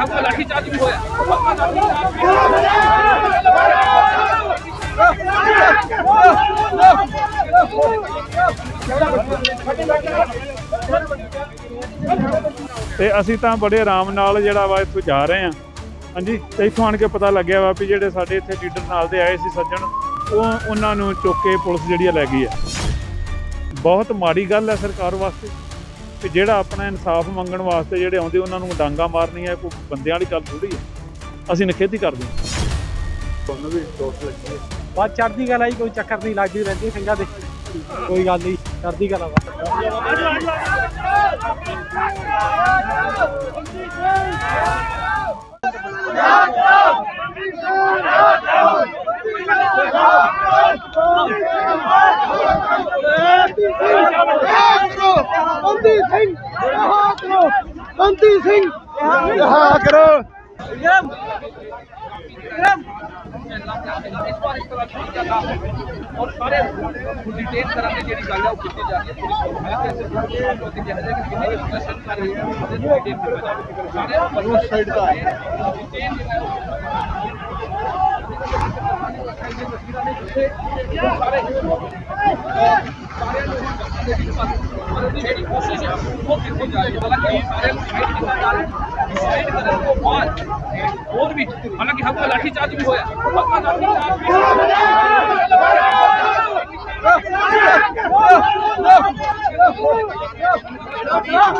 ਹੱਥ ਲਾਠੀ ਚਾਰਜ ਵੀ ਹੋਇਆ ਤੇ ਅਸੀਂ ਤਾਂ ਬੜੇ ਆਰਾਮ ਨਾਲ ਜਿਹੜਾ ਵਾ ਇੱਥੋਂ ਜਾ ਰਹੇ ਹਾਂ। ਹਾਂਜੀ, ਤੇ ਇੱਥੋਂ ਆਣ ਕੇ ਪਤਾ ਲੱਗਿਆ ਵਾ ਵੀ ਜਿਹੜੇ ਸਾਡੇ ਇੱਥੇ ਲੀਡਰ ਨਾਲ ਦੇ ਆਏ ਸੀ ਸੱਜਣ, ਉਹ ਉਹਨਾਂ ਨੂੰ ਚੁੱਕ ਕੇ ਪੁਲਿਸ ਜਿਹੜੀ ਆ ਲੈ ਗਈ ਆ ਬਹੁਤ ਮਾੜੀ ਗੱਲ ਹੈ ਸਰਕਾਰ ਵਾਸਤੇ। ਕਿ ਜਿਹੜਾ ਆਪਣਾ ਇਨਸਾਫ ਮੰਗਣ ਵਾਸਤੇ ਜਿਹੜੇ ਆਉਂਦੇ ਉਹਨਾਂ ਨੂੰ ਡਾਂਗਾ ਮਾਰਨੀਆਂ ਕੋਈ ਬੰਦਿਆਂ ਵਾਲੀ ਗੱਲ ਥੋੜੀ ਹੈ। ਅਸੀਂ ਨਿਖੇਧੀ ਕਰਦੇ ਹਾਂ। ਤੁਹਾਨੂੰ ਵੀ ਚੋਟ ਲੱਗੀ ਹੈ। ਬਾਅਦ ਚੜਦੀ ਗੱਲ ਆਈ ਕੋਈ ਚੱਕਰ ਨਹੀਂ ਲੱਗਦੀ ਰਹਿੰਦੀ ਹੈ ਸਿੰਘਾਂ ਦੇ ਕੋਈ ਗੱਲ ਨਹੀਂ ਚੜਦੀ ਗੱਲ ਆ ਬਸ ਬੰਦੀ ਸਿੰਘ ਰਹਾ ਕਰੋ ਬੰਦੀ ਸਿੰਘ ਰਹਾ ਕਰੋ ਇਸ ਵਾਰ ਇਸ ਤਰ੍ਹਾਂ ਦੀ ਗੱਲ ਆ ਔਰ ਸਾਰੇ ਡਿਟੇਲ ਤਰ੍ਹਾਂ ਦੀ ਜਿਹੜੀ ਗੱਲ ਹੈ ਉਹ ਕੀਤੀ ਜਾ ਰਹੀ ਹੈ ਪੁਲਿਸ ਕੋਲ ਹੈ ਤੇ ਅਸੀਂ ਉਹ ਤੇ ਕਿਹਾ ਜਾਏ ਕਿ ਕਿੰਨੇ ਇਨਵੈਸਟਮੈਂਟ ਕਰ ਰਹੀ ਹੈ ਉਹਦੇ ਡਿਟੇਲ ਦਿੱਤਾ ਜਾਵੇ ਸਾਰੇ ਬੰਦੇ ਸਾਈਡ ਦਾ ਹੈ ਡਿਟੇਲ ਜਿਹੜਾ ਹੈ ਉਹ ਸਾਰੇ ਸਾਰਿਆਂ ਨੂੰ ਦੇ ਵਿੱਚ ਮਦਦ ਦੀ ਜਿਹੜੀ ਕੋਸ਼ਿਸ਼ ਹੈ ਉਹ ਕੀਤੀ ਜਾ ਰਹੀ ਹੈ ਹਾਲਾਂਕਿ ਸਾਰਿਆਂ ਨੂੰ ਸਾਈਡ ਕੀਤਾ ਜਾ ਰਿਹਾ ਹੈ ਸਾਈਡ ਕਰਨ ਤੋਂ ਬਾਅਦ ਹੋਰ ਵੀ ਹਾਲਾਂਕਿ ਹੱਥ ਲਾਠੀ ਚਾਰਜ ਵੀ ਹੋਇਆ ਹੱਥ ਲਾਠੀ ਚਾਰਜ ਵੀ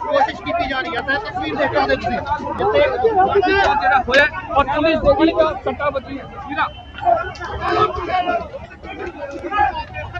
ਕੋਸ਼ਿਸ਼ ਕੀਤੀ ਜਾ ਰਹੀ ਹੈ ਤਾਂ ਤਸਵੀਰ ਦੇਖ ਸਕਦੇ ਤੁਸੀਂ ਜਿਹੜਾ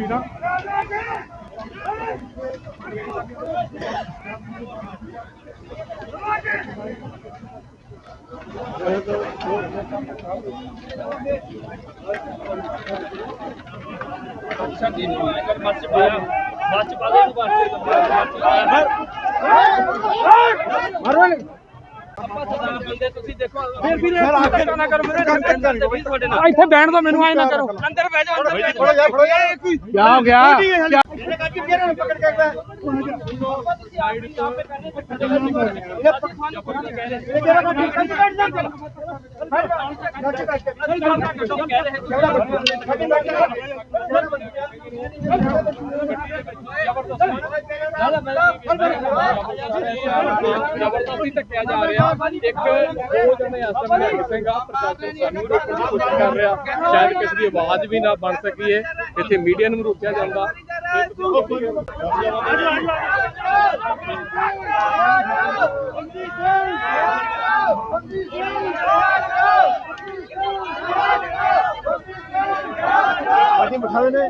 ਤਸਵੀਰਾਂ ਅੱਛਾ ਜੀ ਅਗਰ ਮੱਚ ਪਾਇਆ ਮੱਚ ਪਾ ਦੇ ਨੂੰ ਆਪਾਂ ਸਦਾ ਬੰਦੇ ਤੁਸੀਂ ਦੇਖੋ ਫਿਰ ਵੀ ਨਾ ਕਰੋ ਮੇਰੇ ਇੱਥੇ ਬੈਠ ਦੋ ਮੈਨੂੰ ਆਏ ਨਾ ਕਰੋ ਅੰਦਰ ਬਹਿ ਜਾਓ ਅੰਦਰ ਬਹਿ ਜਾਓ ਥੋੜਾ ਜਿਹਾ ਥੋੜਾ ਜਿਹਾ ਕੋਈ ਕਿਆ ਹੋ ਗਿਆ ਇਹਨੇ ਕੱਟ ਕੇ ਇਹਨਾਂ ਨੂੰ ਪਕੜ ਕੇ ਆਇਆ ਜ਼ਬਰਦਸਤੀ ਧੱਕਿਆ ਜਾ ਰਿਹਾ ਇੱਕ ਦੋ ਜਣੇ ਅਸਰ ਵਿੱਚ ਸਿੰਘਾ ਪ੍ਰਸ਼ਾਸਨ ਸਾਨੂੰ ਰੋਕਣ ਦੀ ਕੋਸ਼ਿਸ਼ ਕਰ ਰਿਹਾ ਸ਼ਾਇਦ ਕਿਸੇ ਦੀ ਆਵਾਜ਼ ਵੀ ਨਾ ਬਣ ਸਕੀ ਇੱਥੇ ਮੀਡੀਆ ਨੂੰ ਰੋਕਿਆ ਜਾਂਦਾ ਬਾਕੀ ਬਿਠਾਵੇ ਨੇ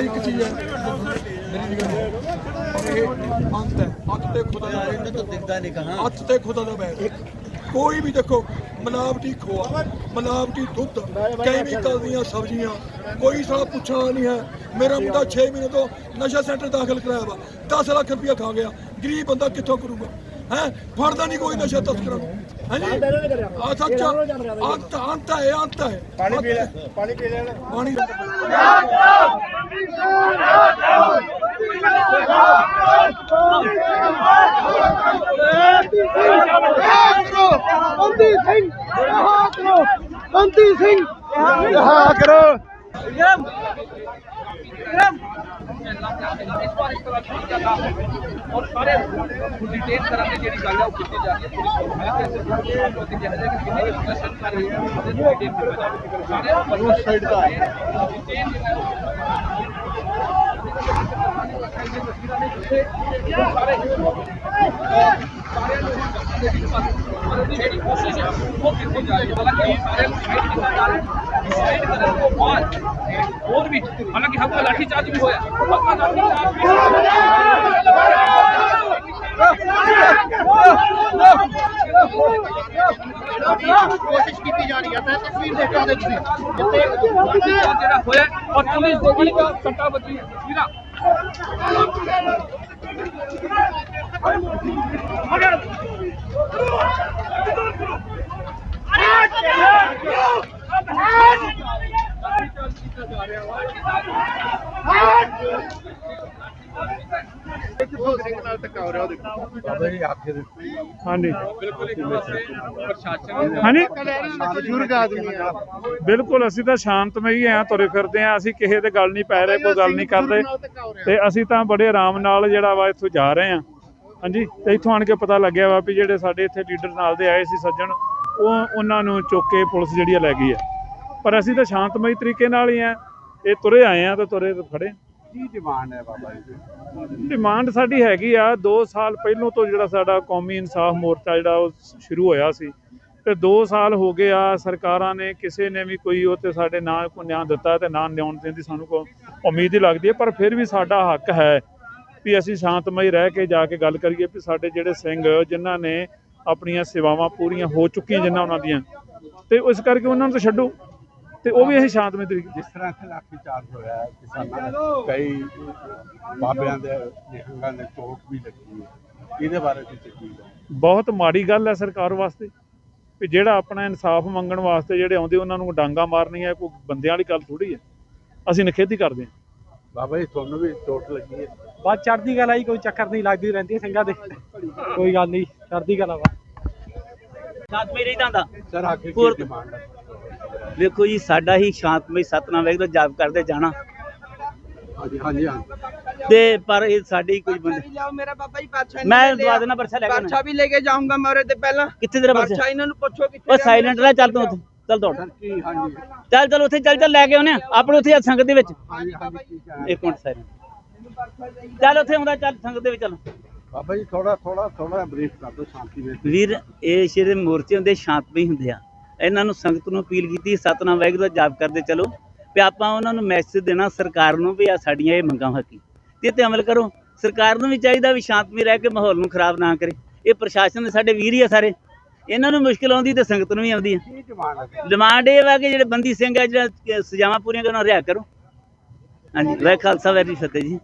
ਇੱਕ ਚੀਜ਼ ਹੈ ਮੇਰੀ ਨਿਗਾਹ ਇਹ ਅੰਤ ਹੈ। ਹੱਥ ਤੇ ਖੁਦਾ ਦਾ ਬੈਰ ਤਾਂ ਦਿਖਦਾ ਨਹੀਂ ਕਹਾਂ। ਹੱਥ ਤੇ ਖੁਦਾ ਦਾ ਬੈਰ ਕੋਈ ਵੀ ਦੇਖੋ ਮਨਾਵਟੀ ਖੋਆ ਮਨਾਵਟੀ ਦੁੱਧ ਕੈਮੀਕਲ ਦੀਆਂ ਸਬਜ਼ੀਆਂ ਕੋਈ ਸਾਲਾ ਪੁੱਛਾ ਨਹੀਂ ਹੈ। ਮੇਰਾ ਮੁੰਡਾ 6 ਮਹੀਨੇ ਤੋਂ ਨਸ਼ਾ ਸੈਂਟਰ ਦਾਖਲ ਕਰਾਇਆ ਵਾ 10 ਲੱਖ ਰੁਪਇਆ ਖਾ ਗਿਆ ਗਰੀਬ ਬੰਦਾ ਕਿੱਥੋਂ ਕਰੂਗਾ? ਹੈ? ਫੜਦਾ ਨਹੀਂ ਕੋਈ ਨਸ਼ਾ ਤਸਕਰਾਂ ਨੂੰ। ਹਾਂਜੀ। ਆ। ਸੱਚ ਅੰਤ ਅੰਤ ਹੈ ਅੰਤ ਹੈ। ਪਾਣੀ ਪੀ ਲੈ ਪਾਣੀ ਪੀ ਲੈ। ਪਾਣੀ ਕਰੋ ਬੰਦੀ ਸਿੰਘ ਰਿਹਾ ਕਰੋ ਬੰਦੀ ਸਿੰਘ ਰਿਹਾ ਕਰੋ ਇਸ ਵਾਰ ਇਸ ਤਰ੍ਹਾਂ ਦੀ ਜਗ੍ਹਾ ਔਰ ਸਾਰੇ ਡਿਟੇਲ ਕਰਨ ਦੀ ਜਿਹੜੀ ਗੱਲ ਹੈ ਉਹ ਕੀਤੀ ਜਾ ਰਹੀ ਹੈ ਪੁਲਿਸ ਕੋਲ ਮੈਂ ਤੇ ਅਸੀਂ ਲੋਕ ਕਿ ਜਿਹੜੇ ਕਿ ਕਿੰਨੇ ਪ੍ਰਸ਼ਨ ਕਰ ਰਹੇ ਹਨ ਉਹਦੇ ਡਿਟੇਲ ਕੀਤਾ ਜਾ ਰਿਹਾ ਹੈ ਸਾਰੇ ਬੰਦੇ ਸਾਈਡ ਦਾ ਡਿਟੇਲ ਸਾਰੇ ਸਾਰਿਆਂ ਨੂੰ ਮਤਲਬ ਦੀ ਜਿਹੜੀ ਕੋਸ਼ਿਸ਼ ਹੈ ਉਹ ਕੀਤੀ ਜਾ ਰਹੀ ਹੈ ਹਾਲਾਂਕਿ ਸਾਰਿਆਂ ਨੂੰ ਸਾਈਡ ਕੀਤਾ ਜਾ ਰਿਹਾ ਹੈ ਸਾਈਡ ਕਰਨ ਤੋਂ ਬਾਅਦ ਹੋਰ ਵੀ ਹਾਲਾਂਕਿ ਹੱਥ ਲਾਠੀ ਚਾਰਜ ਵੀ ਹੋਇਆ ਹੱਥ ਲਾਠੀ ਚਾਰਜ ਵੀ ਕੋਸ਼ਿਸ਼ ਕੀਤੀ ਜਾ ਰਹੀ ਹੈ ਤਾਂ ਤਸਵੀਰ ਦੇਖੋ ਦੇ ਤੁਸੀਂ ਜਿਹੜਾ ਹੋਇਆ ਔਰ ਪੁਲਿਸ ਦੇ ਗੋਲੀ ਦਾ ਸੱਟਾ ਵੱਜੀ ਹੈ ਤਸਵੀਰਾਂ ਹਾਂਜੀ। ਬਿਲਕੁਲ ਇੱਕ ਪਾਸੇ ਪ੍ਰਸ਼ਾਸਨ ਹਾਂਜੀ। ਬਜ਼ੁਰਗ ਆਦਮੀ ਆ ਬਿਲਕੁਲ, ਅਸੀਂ ਤਾਂ ਸ਼ਾਂਤਮਈ ਆ ਤੁਰੇ ਫਿਰਦੇ ਆ, ਅਸੀਂ ਕਿਸੇ ਦੇ ਗੱਲ ਨਹੀਂ ਪੈ ਰਹੇ, ਕੋਈ ਗੱਲ ਨਹੀਂ ਕਰਦੇ। ਤੇ ਅਸੀਂ ਤਾਂ ਬੜੇ ਆਰਾਮ ਨਾਲ ਜਿਹੜਾ ਵਾ ਇੱਥੋਂ ਜਾ ਰਹੇ ਆ। ਹਾਂਜੀ ਤੇ ਇੱਥੋਂ ਆਣ ਕੇ ਪਤਾ ਲੱਗਿਆ ਵਾ ਵੀ ਜਿਹੜੇ ਸਾਡੇ ਇੱਥੇ ਲੀਡਰ ਨਾਲ ਦੇ ਆਏ ਸੀ ਸੱਜਣ ਉਹ ਉਹਨਾਂ ਨੂੰ ਚੁੱਕ ਕੇ ਪੁਲਿਸ ਜਿਹੜੀ ਆ ਲੈ ਗਈ ਆ। ਪਰ ਅਸੀਂ ਤਾਂ ਸ਼ਾਂਤਮਈ ਤਰੀਕੇ ਨਾਲ ਹੀ ਆ ਇਹ ਤੁਰੇ ਆਏ ਆ ਤੇ ਤੁਰੇ ਖੜੇ। ਕੀ ਡਿਮਾਂਡ ਹੈ ਬਾਬਾ ਜੀ? ਡਿਮਾਂਡ ਸਾਡੀ ਹੈਗੀ ਆ 2 ਸਾਲ ਪਹਿਲੋਂ ਤੋਂ ਜਿਹੜਾ ਸਾਡਾ ਕੌਮੀ ਇਨਸਾਫ ਮੋਰਚਾ ਜਿਹੜਾ ਉਹ ਸ਼ੁਰੂ ਹੋਇਆ ਸੀ। ਤੇ 2 ਸਾਲ ਹੋ ਗਏ ਆ ਸਰਕਾਰਾਂ ਨੇ ਕਿਸੇ ਨੇ ਵੀ ਕੋਈ ਉਹ ਤੇ ਸਾਡੇ ਨਾਂ ਕੋ ਨਿਆਂ ਦਿੱਤਾ ਤੇ ਨਾਂ ਨਿਆਉਣ ਦੀ ਸਾਨੂੰ ਕੋ ਉਮੀਦ ਹੀ ਲੱਗਦੀ ਹੈ ਪਰ ਫਿਰ ਵੀ ਸਾਡਾ ਹੱਕ ਹੈ। ਵੀ ਅਸੀਂ ਸ਼ਾਂਤਮਈ ਰਹਿ ਕੇ ਜਾ ਕੇ ਗੱਲ ਕਰੀਏ ਵੀ ਸਾਡੇ ਜਿਹੜੇ ਸਿੰਘ ਜਿਨ੍ਹਾਂ ਨੇ ਆਪਣੀਆਂ ਸੇਵਾਵਾਂ ਪੂਰੀਆਂ ਹੋ ਚੁੱਕੀਆਂ ਜਿਨ੍ਹਾਂ ਉਹਨਾਂ ਦੀਆਂ ਤੇ ਇਸ ਕਰਕੇ ਉਹਨਾਂ ਨੂੰ ਤਾਂ ਛੱਡੋ ਤੇ ਉਹ ਵੀ ਅਸੀਂ ਸ਼ਾਂਤਮਈ ਤਰੀਕੇ ਜਿਸ ਤਰ੍ਹਾਂ ਲਾਠੀ ਚਾਰਜ ਹੋਇਆ ਹੈ, ਕਿਸਾਨਾਂ ਦੇ ਕਈ ਬਾਬਿਆਂ ਦੇ ਨਿਹੰਗਾਂ ਦੇ ਚੋਟ ਵੀ ਲੱਗੀ ਹੈ ਇਹਦੇ ਬਾਰੇ ਤੁਸੀਂ ਕੀ? ਬਹੁਤ ਮਾੜੀ ਗੱਲ ਹੈ ਸਰਕਾਰ ਵਾਸਤੇ ਵੀ ਜਿਹੜਾ ਆਪਣਾ ਇਨਸਾਫ ਮੰਗਣ ਵਾਸਤੇ ਜਿਹੜੇ ਆਉਂਦੇ ਉਹਨਾਂ ਨੂੰ ਡਾਂਗਾ ਮਾਰਨੀਆਂ ਕੋਈ ਬੰਦਿਆਂ ਵਾਲੀ ਗੱਲ ਥੋੜੀ ਹੈ ਅਸੀਂ ਨਿਖੇਧੀ ਕਰਦੇ ਹਾਂ ਬਾਬਾ ਜੀ ਤੁਹਾਨੂੰ ਵੀ ਚੋਟ ਲੱਗੀ ਹੈ। ਬਸ ਚੜ੍ਹਦੀ ਕਲਾ ਹੀ ਕੋਈ ਚੱਕਰ ਨਹੀਂ ਲੱਗਦੀ ਰਹਿੰਦੀ ਹੈ ਸਿੰਘਾਂ ਦੇ। ਕੋਈ ਗੱਲ ਨਹੀਂ ਚੜ੍ਹਦੀ ਕਲਾ ਵਾ ਸ਼ਾਂਤਮਈ ਰਹਿਦਾ ਹੁੰਦਾ ਸਰ ਆਖਿਰ ਕੀ ਡਿਮਾਂਡ ਹੈ? ਵੇਖੋ ਜੀ ਸਾਡਾ ਹੀ ਸ਼ਾਂਤਮਈ ਸਤਨਾਮ ਵੇਖ ਦਾ ਜਾਪ ਕਰਦੇ ਜਾਣਾ। ਹਾਂਜੀ ਹਾਂਜੀ ਹਾਂਜੀ। ਤੇ ਪਰ ਇਹ ਸਾਡੀ ਕੋਈ ਬੰਦੇ ਜਾਓ ਮੇਰਾ ਬਾਬਾ ਜੀ ਬਾਦਸ਼ਾਹ ਮੈਂ ਦਵਾ ਦੇਣਾ ਪਰਚਾ ਲੈ ਕੇ ਬਾਦਸ਼ਾਹ ਵੀ ਲੈ ਕੇ ਜਾਊਂਗਾ ਮੈਂ ਉਹਦੇ ਤੇ ਪਹਿਲਾਂ। ਕਿੱਥੇ ਤੇਰਾ ਪਰਚਾ ਇਹਨਾਂ ਨੂੰ ਪੁੱਛੋ ਕਿੱਥੇ ਉਹ ਸਾਇਲੈਂਟ ਰਹਿ ਚੱਲ ਤੂੰ ਉੱਥੇ। ਚੱਲ ਦੌੜ। ਸਰ ਕੀ ਹਾਂਜੀ। ਚੱਲ ਚੱਲ ਉੱਥੇ ਚੱਲ ਚੱਲ ਲੈ ਕੇ ਆਉਨੇ ਆ ਆਪਣੇ ਉੱਥੇ ਸੰਗਤ ਦੇ ਵਿੱਚ। ਹਾਂਜੀ ਹਾਂਜੀ? ਇੱਕ ਮਿੰਟ ਸਾਇਲੈਂਟ ਚੱਲ ਉੱਥੇ ਆਉਂਦਾ ਚੱਲ ਸੰਗਤ ਦੇ ਵਿੱਚ ਚੱਲ। ਬਾਬਾ ਜੀ ਥੋੜਾ ਥੋੜਾ ਥੋੜਾ ਬਰੀਫ ਕਰ ਦਿਓ ਸ਼ਾਂਤੀ ਵਿੱਚ। ਵੀਰ ਇਹ ਜਿਹੜੇ ਮੋਰਚੇ ਹੁੰਦੇ ਸ਼ਾਂਤਮਈ ਹੁੰਦੇ ਆ। ਇਹਨਾਂ ਨੂੰ ਸੰਗਤ ਨੂੰ ਅਪੀਲ ਕੀਤੀ ਸਤਨਾਮ ਵਾਹਿਗੁਰੂ ਦਾ ਜਾਪ ਕਰਦੇ ਚਲੋ। ਵੀ ਆਪਾਂ ਉਹਨਾਂ ਨੂੰ ਮੈਸੇਜ ਦੇਣਾ ਸਰਕਾਰ ਨੂੰ ਵੀ ਆ ਸਾਡੀਆਂ ਇਹ ਮੰਗਾਂ ਹੱਕੀ ਤੇ ਤੇ ਅਮਲ ਕਰੋ। ਸਰਕਾਰ ਨੂੰ ਵੀ ਚਾਹੀਦਾ ਵੀ ਸ਼ਾਂਤਮਈ ਰਹਿ ਕੇ ਮਾਹੌਲ ਨੂੰ ਖਰਾਬ ਨਾ ਕਰੇ। ਇਹ ਪ੍ਰਸ਼ਾਸਨ ਦੇ ਸਾਡੇ ਵੀਰ ਹੀ ਆ ਸਾਰੇ। ਇਹਨਾਂ ਨੂੰ ਮੁਸ਼ਕਿਲ ਆਉਂਦੀ ਤੇ ਸੰਗਤ ਨੂੰ ਵੀ ਆਉਂਦੀ ਹੈ ਡਿਮਾਂਡ ਇਹ ਵਾ ਕਿ ਜਿਹੜੇ ਬੰਦੀ ਸਿੰਘ ਆ ਜਿਹੜਾ ਸਜ਼ਾਵਾਂ ਪੂਰੀਆਂ ਕਰਨ ਰਿਹਾ ਕਰੋ। ਹਾਂਜੀ ਵਾਹਿ ਖਾਲਸਾ ਵਾਹਿਗੁਰੂ ਜੀ ਫਤਿਹ ਜੀ।